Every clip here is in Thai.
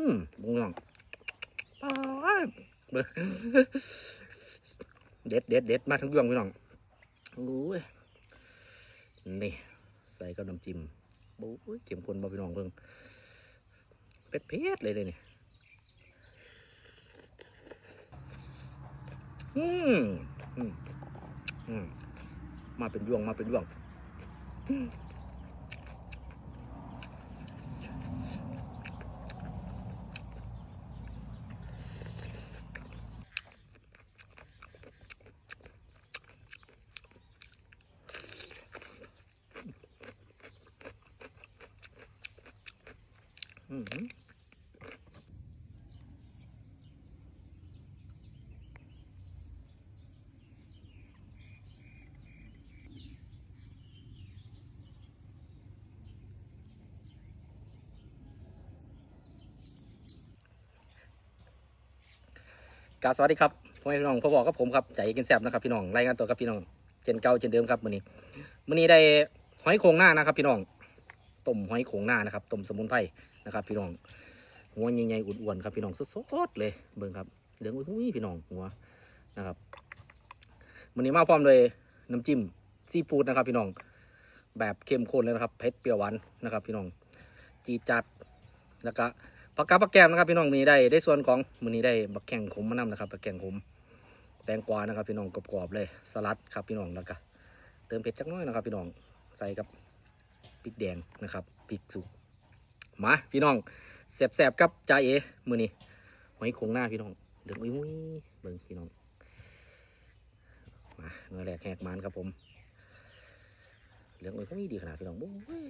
อืมบุ้งน้องเด็ดเด็ดเด็ดมาทั้งยวงพี่น้องโอ้ยนี่ ใส่กับน้ำจิ้มโอ้ยเข็มข้นบ่พี่น้องเบิ่งเผ็ดเผ็ดๆเลยเลยนี่อืมอืมอืมมาเป็นยวงมาเป็นยวง กาสวัสดีครับพ่อแม่พี่น้องพ่อบอกกับผมครับใจกินแซบนะครับพี่น้องรายงานตัวกับพี่น้องเช่นเก่าเช่นเดิมครับมื้อนี้มื้อนี้ได้หอยโครงหน้านะครับ พี่น้องต้มหอยโครงหน้านะครับต้มสมุนไพรนะครับ พี่น้องหัวใหญ่ๆอ้วนๆครับพี่น้องสดๆเลยเบิ่งครับเหลืองอุ้ยพี่น้องหัวนะครับมื้อนี้มาพร้อมเลยน้ำจิ้มซีฟู้ดนะครับ พี่น้องแบบเข้มข้นเลยนะครับเผ็ดเปรี้ยวหวานนะครับ พี่น้องจีจัดแล้วก็ผักกาดผักแกมนะครับ พี่น้องมีได้ได้ส่วนของมือนี้ได้บักแข่งขมมานำนะครับบักแข่งขมแตงกวานะครับ พี่น้องกรอบๆเลยสลัดครับพี่น้องแล้วก็เติมเผ็ดจักน้อยนะครับ พี่น้องใส่กับพริกแดงนะครับพริกสุก มาพี่น้องแสบๆกับจ่าเอมือนี้หอยโคงหน้าพี่น้องเดือดอุ้ยเบิ่งพี่น้องมาเนื้อแรกแหกมันครับผมเหลืองอุ้ยดีขนาดพี่น้องโอ้ย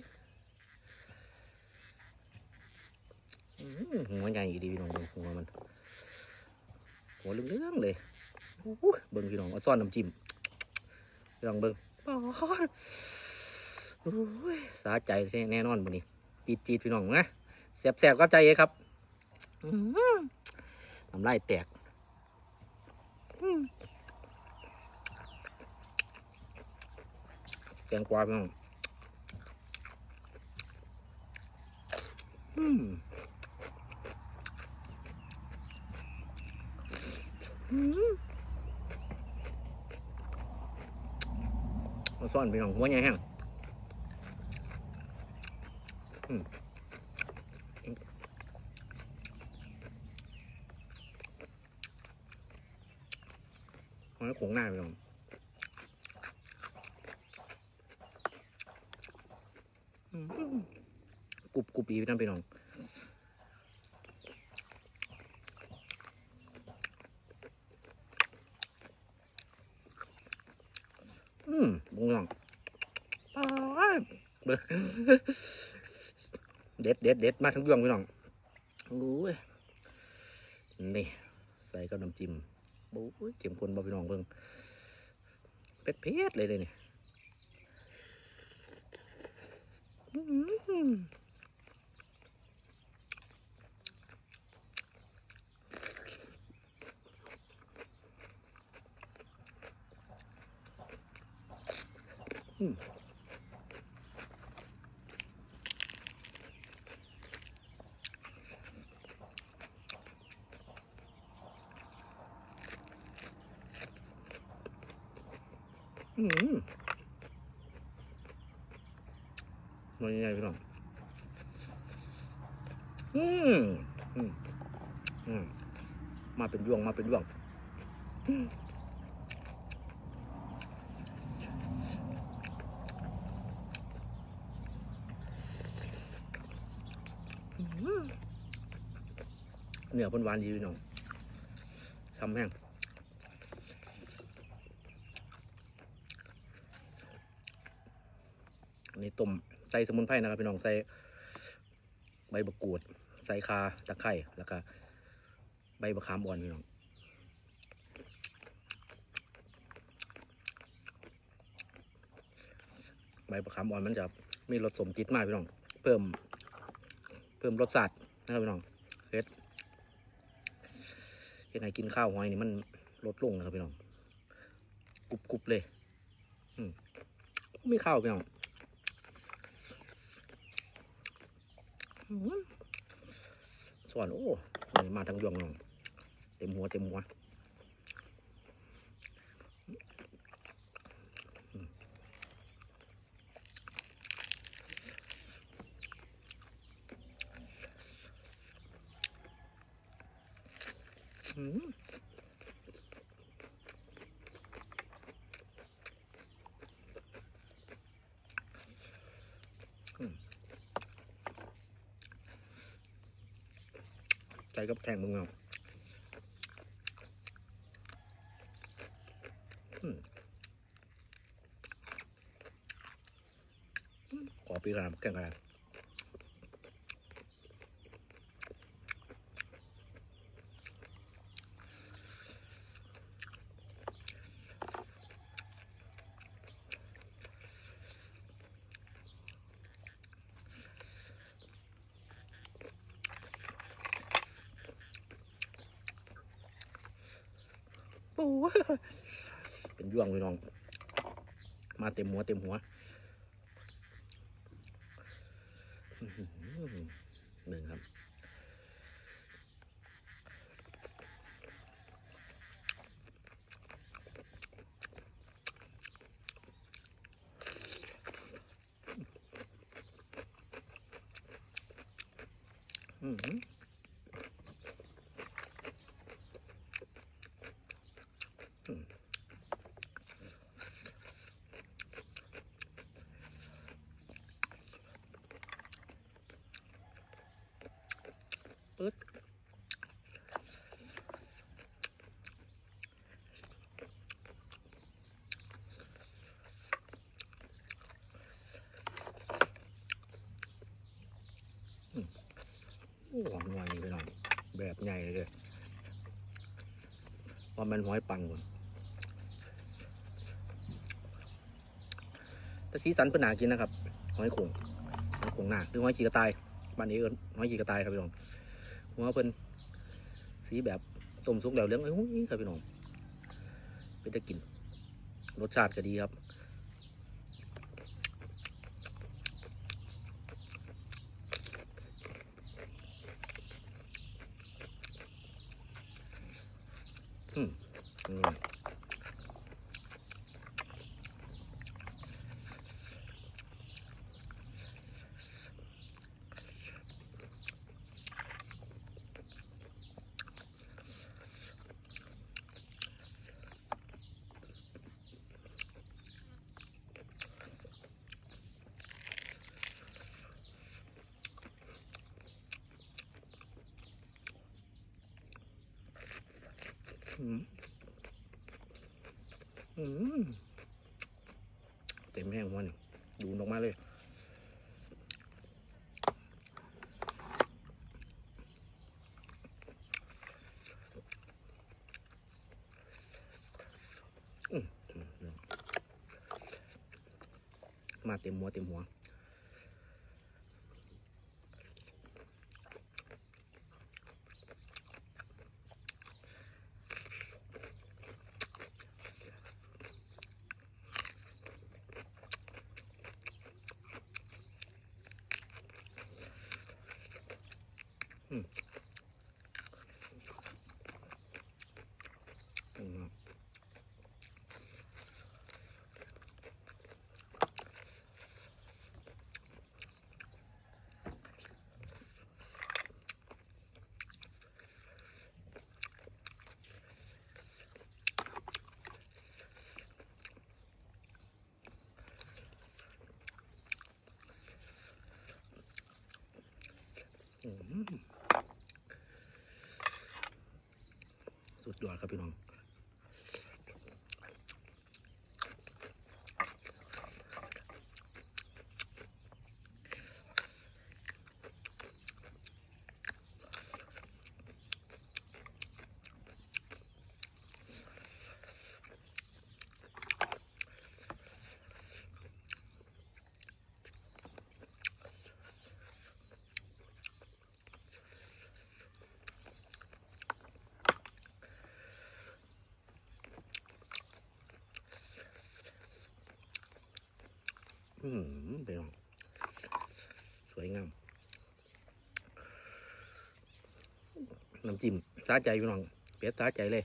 หัวใหญ่ดีพี่น้องหัวมันหัวเหลืองๆเลยเบิ่งพี่น้องเอาซ่อนน้ำจิ้มพี่น้องเบิ่งโอ้ยสาใจแน่นอนบุนี้ จีดจีดๆพี่น้องนะแสบๆกับใจเอครับน้ำลายแตกแกงกวาพี่น้องอืมมาซ่อนพี่น้องหัวใหญ่แห้ง อืมมันขงหน้าพี่น้องกรุบกรุบอีพี่น้องพี่น้องอืมบุ้งน้องป๊าดเบิ่ง เด็ดเด็ดเด็ดมาทั้งยวงพี่น้องโอ้ยนี่ ใส่กับน้ำจิ้มโอ้ยเข็มข้นบ่พี่น้องเบิ่งเผ็ดเผ็ดเลยเลยนี่อื้อ หืออืมมันยังไงพี่น้องอืมอืมอืมมาเป็นยวงมาเป็นยวงเนื้อเป็นหวานดีพี่น้องทำแห้ง นนี้ต้มใส่สมุนไพรนะครับพี่น้องใส่ใบมะกรูด ใส่คาตะไคร้แล้วก็ใบมะขามอ่อนพี่น้องใบมะขามอ่อนมันจะมีรสสมติดมากพี่น้อง เพิ่มเพิ่มรสชาตินะครับพี่น้องเฮ็ดเฮ็ดให้กินข้าวหอยนี่มันลดลงนะครับพี่น้องกรุบกรุบๆเลย อืมไม่ข้าวพี่น้อง สวนโอ้มาทั้งยวงน้องเต็มหัวเต็มหัวอืม อืมใจกับแทง เป็นยวงเลยน้อง มาเต็มหัวเต็มหัวหนึ่งครับอือ โอ้หวานเลยน้องแบบใหญ่เลยว่ามันหอยปังก่อนแต่สีสันเป็นหนากินนะครับหอยขงหอยขงหนาหรือหอยขีกระต่ายบ้านนี้เอิ้นหอยขีกระต่ายครับพี่น้องหัวเพิ่นสีแบบต้มสุกแล้วเหลืองเอ้ยครับพี่น้องเป็นจะกิน รสชาติก็ดีครับ อืมอืมอืม เต็มแห้งมันดูนออกมาเลยมาเต็มหัวเต็มหัว สุดยอดครับพี่น้อง อืมเป็นไงสวยงาม น้ำจิ้มสาใจพี่น้องเป็ดสาใจเลย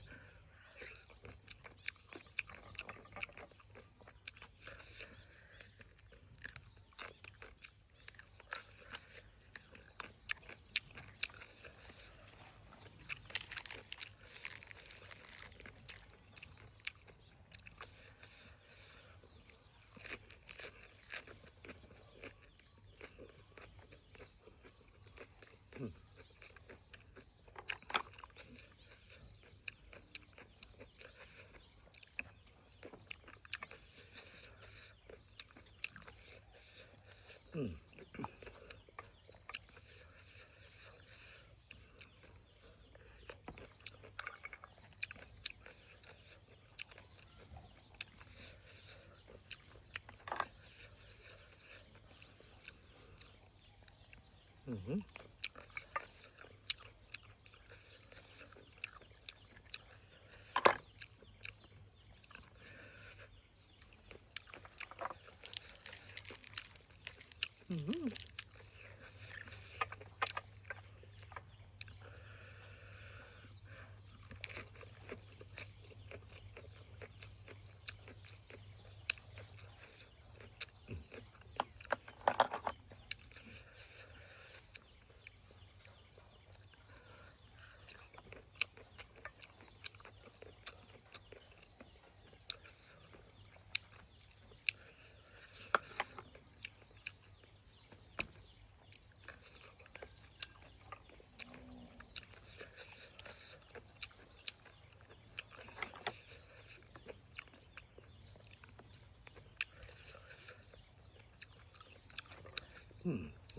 หืออื้อ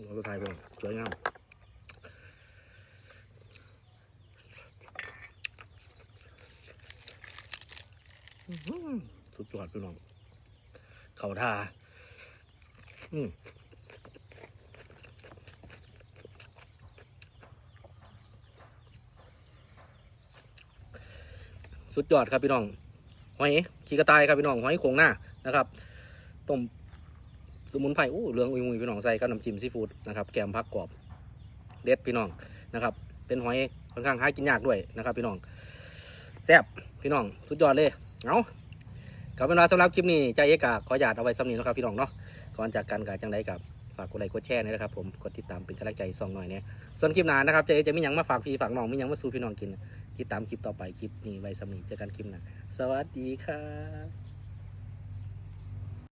ราก็ทายไปสวยงามอื้อหือสุดยอดพี่น้อง เขาทาอืมสุดยอดครับพี่น้องหอยขี้กระต่ายครับพี่น้องหอยโขงหน้านะครับต้มส มุนไพรอู้เหลืองอุ้ยมุยพี่น้องใส่กับน้ำจิ้มซีฟู้ดนะครับแกมผักกรอบเด็ดพี่น้องนะครับ เป็นหอยค่อนข้างหากินยากด้วยนะครับ พี่น้องแซ่บพี่น้องสุดยอดเลยเอากับเวลาสำหรับคลิปนี้ใจเอกาขอหยาดเอาไว้สำนีนะครับพี่น้องเนาะก่อนจากกันกับจังไดกับฝากกดไลค์กดแชร์ด้วยนะครับผมกดติดตามเป็นกำลังใจซองหน่อยเนี่ยส่วนคลิปหน้านะครับใจเอจะมียังมาฝากพี่ฝากน้องมียังมาสู่พี่น้องกิน ติดตามคลิปต่อไปคลิปนี้ไว้สำนีเจอกันคลิปหน้าสวัสดีครับ